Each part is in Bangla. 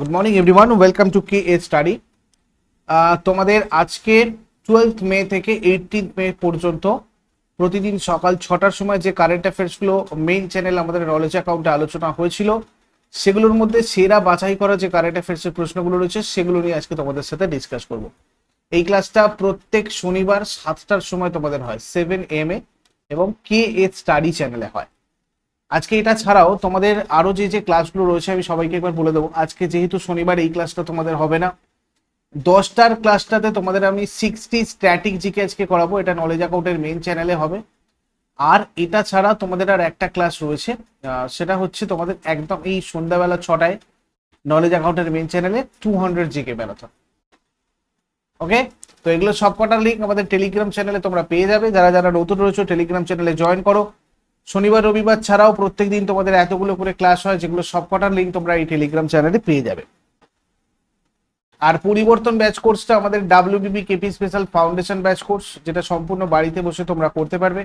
Good morning everyone welcome to K A study তোমাদের আজকে টুয়েলথ মে থেকে এইটিন মে পর্যন্ত প্রতিদিন সকাল ছটার সময় যে কারেন্ট অ্যাফেয়ার্সগুলো মেইন চ্যানেল আমাদের নলেজ অ্যাকাউন্টে আলোচনা হয়েছিল, সেগুলোর মধ্যে সেরা বাছাই করা যে কারেন্ট অ্যাফেয়ার্সের প্রশ্নগুলো রয়েছে, সেগুলো নিয়ে আজকে তোমাদের সাথে ডিসকাস করব। এই ক্লাসটা প্রত্যেক শনিবার সাতটার সময় তোমাদের হয় সেভেন এম এ এবং কে এ স্টাডি চ্যানেলে হয়। আজকে এটা ছাড়াও তোমাদের আরও যে যে ক্লাসগুলো রয়েছে, আমি সবাইকে একবার বলে দেবো। আজকে যেহেতু শনিবার, এই ক্লাসটা তোমাদের হবে না। দশটার ক্লাসটাতে তোমাদের আমি সিক্সটি স্ট্যাটিক জিকে আজকে করাবো। এটা নলেজ অ্যাকাউন্টের মেন চ্যানেলে হবে। আর এটা ছাড়া তোমাদের আর একটা ক্লাস রয়েছে। সেটা হচ্ছে তোমাদের একদম এই সন্ধ্যাবেলা ছটায় নলেজ অ্যাকাউন্টের মেন চ্যানেলে two hundred GK marathon okay তো এগুলো সবকটার লিঙ্ক আমাদের টেলিগ্রাম চ্যানেলে তোমরা পেয়ে যাবে। যারা যারা নতুন রয়েছে টেলিগ্রাম চ্যানেলে জয়েন করো। শনিবার, রবিবার ছাড়াও প্রত্যেকদিন তোমাদের এতগুলো করে ক্লাস হয়, যেগুলো সবকটার লিঙ্ক তোমরা এই টেলিগ্রাম চ্যানেলে পেয়ে যাবে। আর পরিবর্তন ব্যাচ কোর্সটা আমাদের WBB KP special foundation batch course যেটা সম্পূর্ণ বাড়িতে বসে তোমরা করতে পারবে।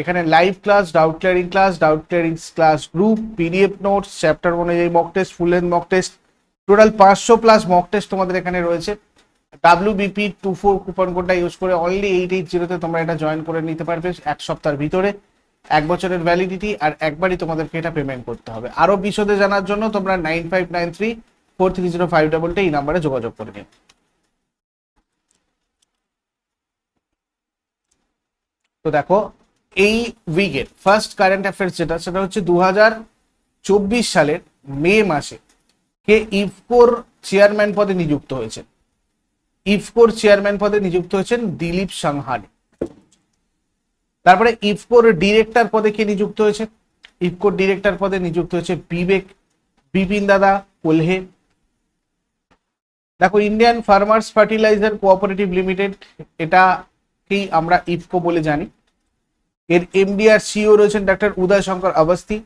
এখানে live class doubt clearing class doubt clearing class group PDF notes chapter অনুযায়ী mock test full length mock test total পাঁচশো প্লাস মক টেস্ট তোমাদের এখানে রয়েছে। ডাব্লিউবিপি টু ফোর কুপন কোডটা ইউজ করে অনলি এইট এইট জিরোতে তোমরা এটা জয়েন করে নিতে পারবে এক সপ্তাহের ভিতরে। এক বছরের ভ্যালিডিটি আর একবারই তোমাদেরকে এটা পেমেন্ট করতে হবে। আরও বিশদে জানার জন্য তোমরা nine five nine three four three zero five ডাবলটা এই নাম্বারে যোগাযোগ করে নিন তো দেখো, এই উইকের ফার্স্ট কারেন্ট অ্যাফেয়ার্স যেটা, সেটা হচ্ছে দু চব্বিশ সালের মে মাসে কে ইফকোর চেয়ারম্যান পদে নিযুক্ত হয়েছেন। ইফকোর চেয়ারম্যান পদে নিযুক্ত হয়েছেন দিলীপ সাংহানি। তারপরে ইফকোর ডিরেক্টর পদে কে নিযুক্ত হয়েছে? ইফকোর ডিরেক্টর পদে নিযুক্ত হয়েছে বিবেক, বিপিন দাদা কোলহে দেখো Indian farmers fertiliser cooperative limited এটাকেই আমরা ইফকো বলে জানি। এর এমডি আর সিও রয়েছেন ডাক্তার উদয় শঙ্কর অবস্থি।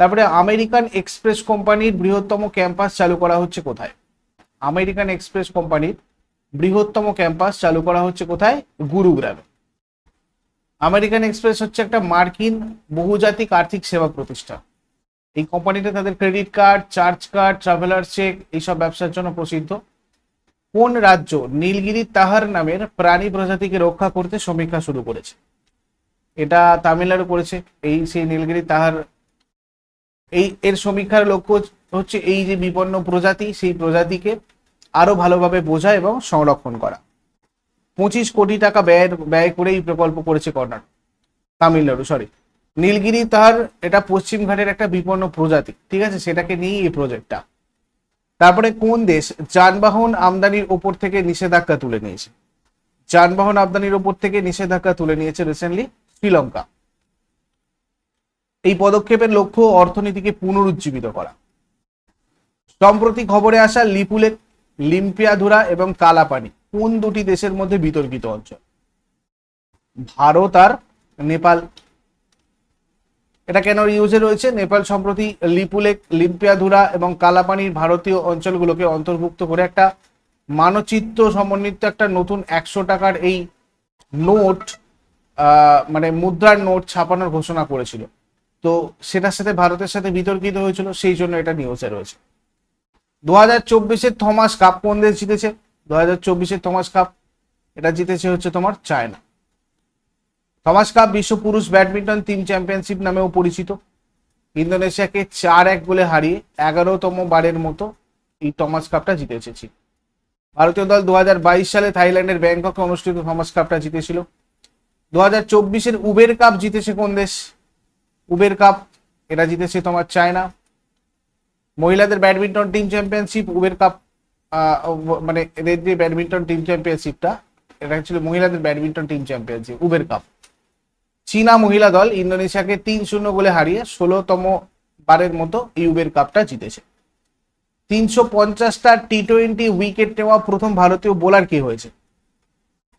তারপরে আমেরিকান এক্সপ্রেস কোম্পানির বৃহত্তম ক্যাম্পাস চালু করা হচ্ছে কোথায়? আমেরিকান এক্সপ্রেস কোম্পানির বৃহত্তম ক্যাম্পাস চালু করা হচ্ছে কোথায়? গুরুগ্রামে। আমেরিকান এক্সপ্রেস হচ্ছে একটা মার্কিন বহুজাতিক আর্থিক সেবা প্রতিষ্ঠান। এই কোম্পানিটা তাদের credit card, charge card traveller cheque এইসব ব্যবসার জন্য প্রসিদ্ধ। কোন রাজ্য নীলগিরি তাহার নামের প্রাণী প্রজাতিকে রক্ষা করতে সমীক্ষা শুরু করেছে? এটা তামিলনাড়ু করেছে। এই সেই নীলগিরি তাহার এই এর সমীক্ষার লক্ষ্য হচ্ছে এই যে বিপন্ন প্রজাতি, সেই প্রজাতিকে আরও ভালোভাবে বোঝা এবং সংরক্ষণ করা। পঁচিশ কোটি টাকা ব্যয় ব্যয় করে এই প্রকল্প করেছে কর্ণাটক। তামিলনাড়ু সরি নীলগিরি তার এটা পশ্চিম ঘাটের একটা বিপন্ন প্রজাতি, ঠিক আছে? সেটাকে নিয়েই এই প্রজেক্টটা তারপরে কোন দেশ? যানবাহন আমদানির ওপর থেকে নিষেধাজ্ঞা তুলে নিয়েছে। যানবাহন আমদানির ওপর থেকে নিষেধাজ্ঞা তুলে নিয়েছে রিসেন্টলি শ্রীলঙ্কা। এই পদক্ষেপের লক্ষ্য অর্থনীতিকে পুনরুজ্জীবিত করা। সম্প্রতি খবরে আসা লিপুলেক লিম্পিয়াধুরা এবং কালাপানি। কোন দুটি দেশের মধ্যে বিতর্কিত অঞ্চল? ভারত আর নেপাল। এটা কেন ইউজে রয়েছে? নেপাল সম্প্রতি লিপুলেক লিম্পিয়াধুরা এবং কালাপানির ভারতীয় অঞ্চলগুলোকে অন্তর্ভুক্ত করে একটা মানচিত্র সমন্বিত একটা নতুন একশো টাকার এই নোট মানে মুদ্রার নোট ছাপানোর ঘোষণা করেছিল। তো সেটার সাথে ভারতের সাথে বিতর্কিত হয়েছিল, সেই জন্য এটা নিউজে রয়েছে। দু হাজার চব্বিশের থমাস কাপ কোন দেশ জিতেছে। দু হাজার থমাস কাপ এটা জিতেছে হচ্ছে তোমার চায়না। থমাস কাপ বিশ্ব পুরুষ ব্যাডমিন্টন টিম চ্যাম্পিয়নশিপ নামেও পরিচিত। ইন্দোনেশিয়াকে চার এক গোলে হারিয়ে এগারোতম বারের মতো এই থমাস কাপটা জিতেছে চীন। ভারতীয় দল দু হাজার বাইশ সালে থাইল্যান্ডের ব্যাংককে অনুষ্ঠিত থমাস কাপটা জিতেছিল। দু হাজার চব্বিশের উবের কাপ জিতেছে কোন দেশ? উবের কাপ এটা জিতেছে তোমার চায়না। মহিলাদের badminton team championship Uber cup মানে এদের যে ব্যাডমিন্টন টিম চ্যাম্পিয়নশিপটা এটা ছিল মহিলাদের badminton team championship Uber cup চীনা মহিলা দল ইন্দোনেশিয়াকে তিন শূন্য গোলে হারিয়ে ষোলোতম বারের মতো এই উবের কাপটা জিতেছে। তিনশো পঞ্চাশটা টি টোয়েন্টি উইকেট নেওয়া প্রথম ভারতীয় বোলার কে হয়েছে?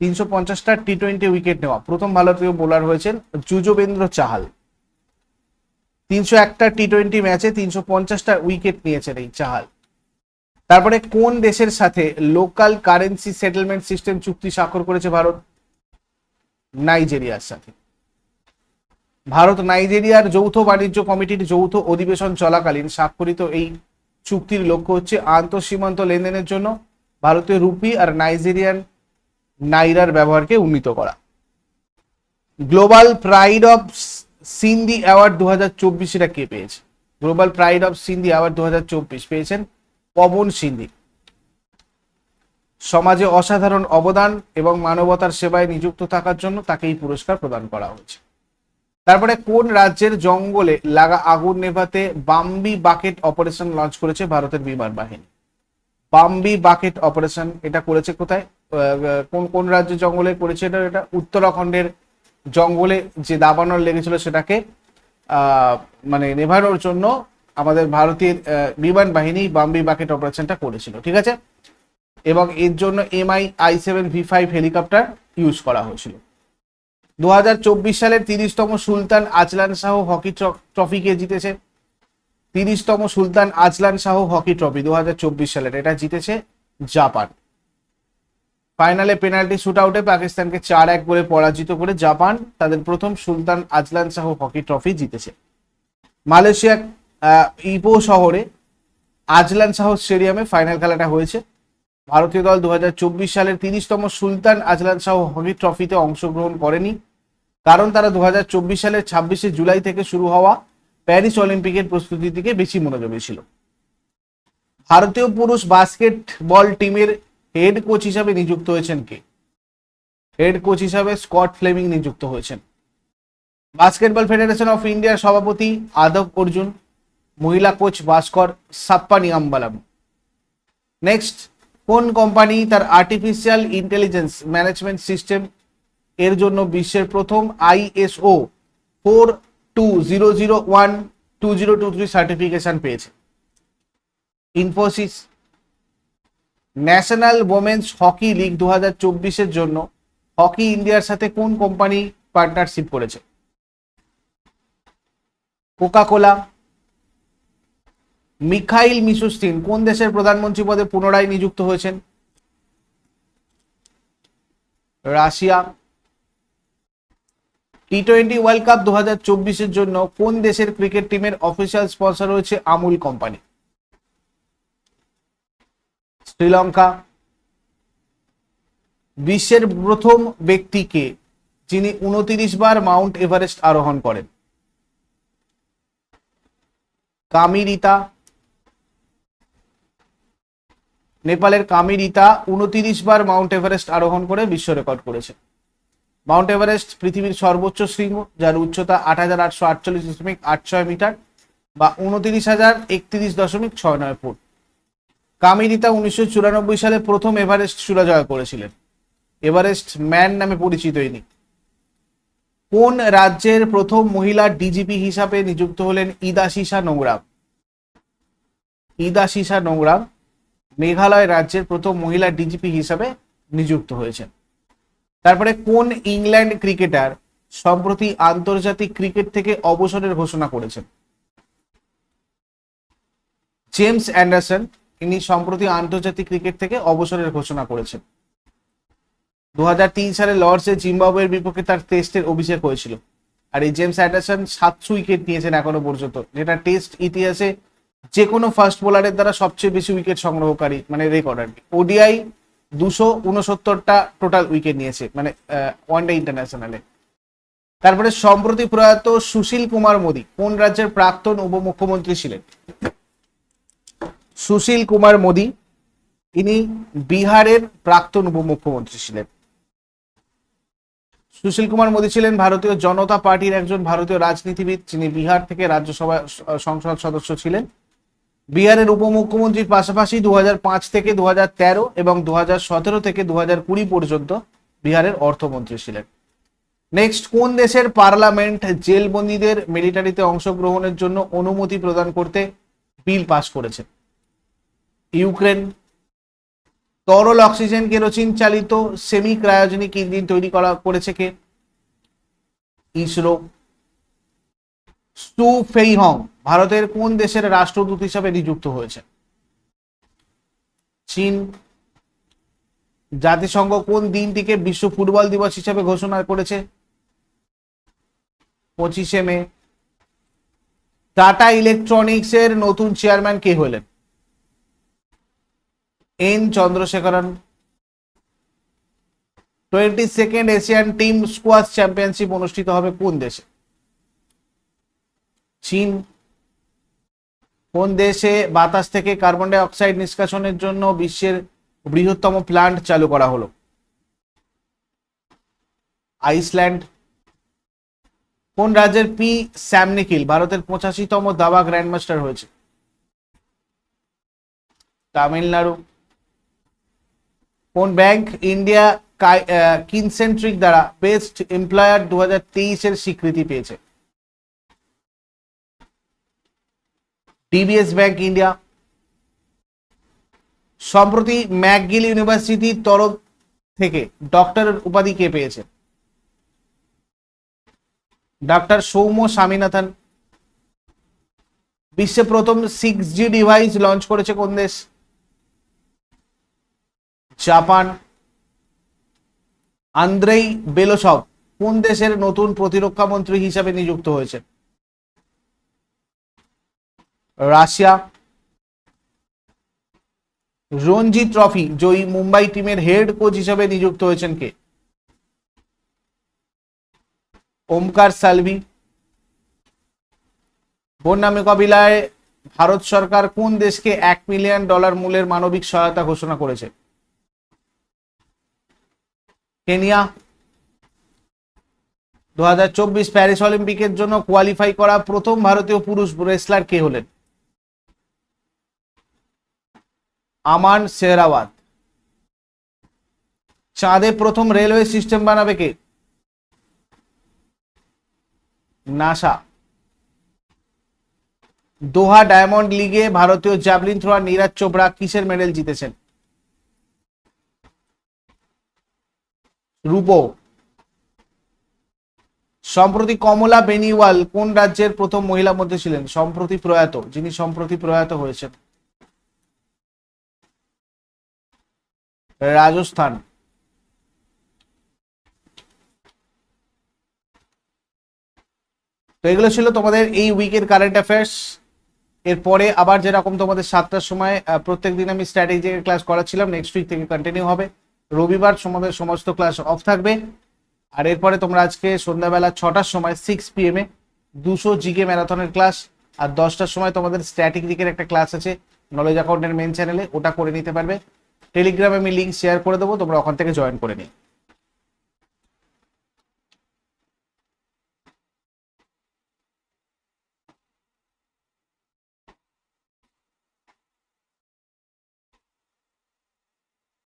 তিনশো পঞ্চাশটা টি টোয়েন্টি উইকেট নেওয়া প্রথম ভারতীয় বোলার হয়েছেন যুজবেন্দ্র চাহাল। তিনশো একটা টি টোয়েন্টি ম্যাচে তিনশো পঞ্চাশটা উইকেট নিয়েছেন এই চাহাল। তারপরে কোন দেশের সাথে লোকাল কারেন্সি সেটেলমেন্ট সিস্টেম চুক্তি স্বাক্ষর করেছে ভারত? নাইজেরিয়ার সাথে। ভারত নাইজেরিয়ার যৌথ বাণিজ্য কমিটির যৌথ অধিবেশন চলাকালীন স্বাক্ষরিত এই চুক্তির লক্ষ্য হচ্ছে আন্তঃসীমান্ত লেনদেনের জন্য ভারতীয় রুপি আর নাইজেরিয়ান নাইরার ব্যবহারকে উন্নীত করা। Global pride of Sindhi award দু হাজার চব্বিশ এটা কে পেয়েছে? Global pride of Sindhi award দু হাজার চব্বিশ পেয়েছেন পবন সিন্ধি। সমাজে অসাধারণ অবদান এবং মানবতার সেবায় নিযুক্ত থাকার জন্য তাকে এই পুরস্কার প্রদান করা হয়েছে। তারপরে কোন রাজ্যের জঙ্গলে লাগা আগুন নেভাতে বাম্বি বাকেট অপারেশন লঞ্চ করেছে ভারতের বিমান বাহিনী? বাম্বি বাকেট অপারেশন এটা করেছে কোথায়? কোন কোন রাজ্যের জঙ্গলে করেছে এটা? এটা উত্তরাখণ্ডের জঙ্গলে যে দাবানল লেগেছিল সেটাকে মানে নেভানোর জন্য আমাদের ভারতীয় বিমান বাহিনী বাম্বি বাকেট অপারেশনটা করেছিল, ঠিক আছে? এবং এর জন্য MI I seven V five helicopter use করা হয়েছিল। দুহাজার চব্বিশ সালের তিরিশতম সুলতান আজলান শাহ হকি ট্র- ট্রফিকে জিতেছে। তিরিশতম সুলতান আজলান শাহ হকি ট্রফি দু হাজার চব্বিশ সালের, এটা জিতেছে জাপান। ফাইনালে পেনাল্টি শুট আউটে পাকিস্তানকে চার এক করে পরাজিত করে জাপান তাদের প্রথম সুলতান আজলান শাহ হকি ট্রফি জিতেছে। মালয়েশিয়া ইপো শহরে আজলান শাহ স্টেডিয়ামে ফাইনাল খেলাটা হয়েছে। ভারতীয় দল দু হাজার চব্বিশ সালের তিরিশতম সুলতান আজলান শাহ হকি ট্রফিতে অংশগ্রহণ করেনি। কারণ তারা দু সালের ছাব্বিশে জুলাই থেকে শুরু হওয়া প্যারিস অলিম্পিকের প্রস্তুতির দিকে বেশি মনোযোগী ছিল। ভারতীয় পুরুষ বাস্কেটবল টিমের হেড কোচ হিসাবে নিযুক্ত হয়েছেন কে? হেড কোচ হিসাবে স্কট ফ্লেমিং নিযুক্ত হয়েছেন। বাস্কেটবল ফেডারেশন অফ ইন্ডিয়ার সভাপতি আদব অর্জুন মহিলা কোচ ভাস্কর সাপ্পানি আম্বালাম নেক্সট কোন কোম্পানি তার আর্টিফিশিয়াল ইন্টেলিজেন্স ম্যানেজমেন্ট সিস্টেম এর জন্য বিশ্বের প্রথম ISO four two zero zero one two zero two three certification পেয়েছে? Infosys national women's hockey league দু হাজার চব্বিশের জন্য হকি ইন্ডিয়ার সাথে কোন কোম্পানি পার্টনারশিপ করেছে? কোকা কোলা মিখাইল মিশুস্তিন কোন দেশের প্রধানমন্ত্রী পদে পুনরায় নিযুক্ত হয়েছেন? Russia. T twenty world cup দু হাজার চব্বিশের জন্য কোন দেশের ক্রিকেট টিমের অফিসিয়াল স্পন্সর হয়েছে আমুল কোম্পানি শ্রীলঙ্কা। বিশ্বের প্রথম ব্যক্তিকে যিনি উনতিরিশ বার মাউন্ট এভারেস্ট আরোহণ করেন? কামিরিতা। নেপালের কামিরিতা উনতিরিশ বার মাউন্ট এভারেস্ট আরোহণ করে বিশ্ব রেকর্ড করেছে। মাউন্ট এভারেস্ট পৃথিবীর সর্বোচ্চ শৃঙ্গ, যার উচ্চতা আট হাজার আটশো আটচল্লিশ দশমিক আট ছয় মিটার বা উনতিরিশ হাজার একত্রিশ দশমিক ছয় নয় ফুট। কামিরিতা উনিশশো চুরানব্বই সালে প্রথম এভারেস্ট চূড়া জয় করেছিলেন। এভারেস্ট ম্যান নামে পরিচিত ইনি। কোন রাজ্যের প্রথম মহিলা ডিজিপি হিসাবে নিযুক্ত হলেন ইদাশিসা নোংরাম? ইদাশিসা নোংরাম মেঘালয় রাজ্যের প্রথম মহিলা ডিজিপি হিসাবে নিযুক্ত হয়েছেন। তারপরে কোন ইংল্যান্ড ক্রিকেটার সম্প্রতি আন্তর্জাতিক ক্রিকেট থেকে অবসরের ঘোষণা করেছেন? জেমস অ্যান্ডারসন, ইনি সম্প্রতি আন্তর্জাতিক ক্রিকেট থেকে অবসরের ঘোষণা করেছেন। দু হাজার তিন সালে লর্ডসে জিম্বাবুয়ের বিপক্ষে তার টেস্টের অভিষেক হয়েছিল। আর এই জেমস অ্যান্ডারসন সাতশো উইকেট নিয়েছেন এখনও পর্যন্ত। যেটা টেস্ট ইতিহাসে যে কোনো ফাস্ট বোলারের দ্বারা সবচেয়ে বেশি উইকেট সংগ্রহকারী মানে রেকর্ড আর কি। ওডিআই দুশো উনসত্তরটা টোটাল উইকেট নিয়েছে মানে ওয়ান ডে ইন্টারন্যাশনালে তারপরে সম্প্রতি প্রয়াত সুশীল কুমার মোদী কোন রাজ্যের প্রাক্তন উপমুখ্যমন্ত্রী ছিলেন? সুশীল কুমার মোদী, ইনি বিহারের প্রাক্তন উপমুখ্যমন্ত্রী ছিলেন। সুশীল কুমার মোদী ছিলেন ভারতীয় জনতা পার্টির একজন ভারতীয় রাজনীতিবিদ, যিনি বিহার থেকে রাজ্যসভা সংসদ সদস্য ছিলেন। বিহারের উপমুখ্যমন্ত্রীর পাশাপাশি দু হাজার পাঁচ থেকে দু হাজার তেরো এবং দু হাজার সতেরো থেকে দু হাজার কুড়ি পর্যন্ত বিহারের অর্থমন্ত্রী ছিলেন। নেক্সট কোন দেশের পার্লামেন্ট জেলবন্দীদের মিলিটারিতে অংশগ্রহণের জন্য অনুমতি প্রদান করতে বিল পাশ করেছে? ইউক্রেন তরল অক্সিজেন কেরোচিন চালিত সেমি ক্রায়োজেনিক ইঞ্জিন তৈরি করা করেছে কে? ইসরো সু ফেইহং ভারতের কোন দেশের রাষ্ট্রদূত হিসাবে নিযুক্ত হয়েছে? চীন। জাতিসংঘ কোন দিনটিকে বিশ্ব ফুটবল দিবস হিসাবে ঘোষণা করেছে? পঁচিশে মে। টাটা ইলেকট্রনিক্স এর নতুন চেয়ারম্যান কে হলেন? N Chandrasekaran. Twenty second Asian team squash championship অনুষ্ঠিত হবে কোন দেশে? চীন কোন দেশে বাতাস থেকে কার্বন ডাই অক্সাইড নিষ্কাশনের জন্য বিশ্বের বৃহত্তম প্ল্যান্ট চালু করা হলো? আইসল্যান্ড। কোন রাজ্যের পি স্যামনিকিল ভারতের পঁচাশিতম দাবা গ্র্যান্ডমাস্টার হয়েছে? তামিলনাড়ু। কোন ব্যাংক ইন্ডিয়া কিনসেন্ট্রিক দ্বারা বেস্ট এমপ্লয়ার দু হাজার তেইশের স্বীকৃতি পেয়েছে? DBS bank India. সম্প্রতি ম্যাকগিল ইউনিভার্সিটির তরফ থেকে ডক্টরের উপাধি কে পেয়েছে? ডাক্তার সৌম্য স্বামীনাথন। বিশ্বে প্রথম সিক্স জি ডিভাইস লঞ্চ করেছে কোন দেশ? জাপান। আন্দ্রেই বেলোসভ কোন দেশের নতুন প্রতিরক্ষা মন্ত্রী হিসাবে নিযুক্ত হয়েছে রাশিয়া রঞ্জি ট্রফি জয়ী মুম্বাই টিমের হেড কোচ হিসাবে নিযুক্ত হয়েছেন কে? ওমকার সালভি। বন্যা মোকাবিলায় ভারত সরকার কোন দেশকে এক মিলিয়ন ডলার মূল্যের মানবিক সহায়তা ঘোষণা করেছে? কেনিয়া। দু হাজার চব্বিশ প্যারিস অলিম্পিকের জন্য কোয়ালিফাই করা প্রথম ভারতীয় পুরুষ রেসলার কে হলেন? আমান শেহরাওয়াত চাঁদে প্রথম রেলওয়ে সিস্টেম বানাবে কে? নাসা। দোহা ডায়মন্ড লিগে ভারতীয় জ্যাভলিন থ্রোয়ার নীরাজ চোপড়া কিসের মেডেল জিতেছেন? রূপো। সম্প্রতি কমলা বেনিওয়াল কোন রাজ্যের প্রথম মহিলা মধ্যে ছিলেন? সম্প্রতি প্রয়াত, যিনি সম্প্রতি প্রয়াত হয়েছেন। রাজস্থান। তো এগুলো ছিল তোমাদের এই উইকের কারেন্ট অ্যাফেয়ার্স এরপরে আবার যেরকম তোমাদের সাতটার সময় প্রত্যেক দিন আমি স্ট্র্যাটেজি ক্লাস করাচ্ছিলাম নেক্সট উইক থেকে কন্টিনিউ হবে। রবিবার তোমাদের সমস্ত ক্লাস অফ থাকবে। আর এরপরে তোমরা আজকে সন্ধ্যাবেলা ছটার সময় সিক্স পিএম এ দুশো জিকে ম্যারাথনের ক্লাস আর দশটার সময় তোমাদের স্ট্যাটিক দিকের একটা ক্লাস আছে নলেজ অ্যাকাউন্টের মেন চ্যানেলে ওটা করে নিতে পারবে। টেলিগ্রামে আমি লিঙ্ক শেয়ার করে দেবো তোমরা ওখান থেকে জয়েন করে নিই